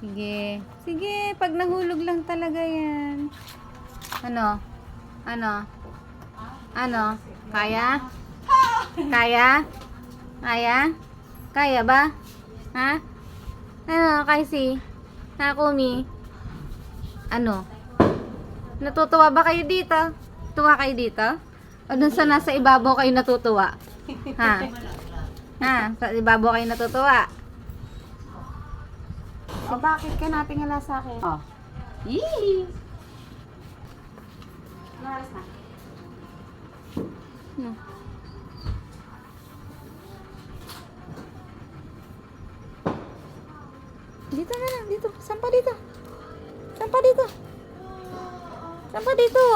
Sige. Sige, pag nahulog lang talaga yan. Ano? Ano? Ano? Kaya? Kaya? Kaya? Kaya ba? Ha? Ano, Kaisi? Ha, Kumi? Ano? Natutuwa ba kayo dito? Tuwa kayo dito? O dun sa nasa ibabaw kayo natutuwa? Ha? Ha? Sa ibabaw kayo natutuwa? O bakit ka natingala sa akin? Oh. Yee! Naras na. Ano? Dito na lang, dito. Saan pa dito? Saan pa dito? Saan pa dito?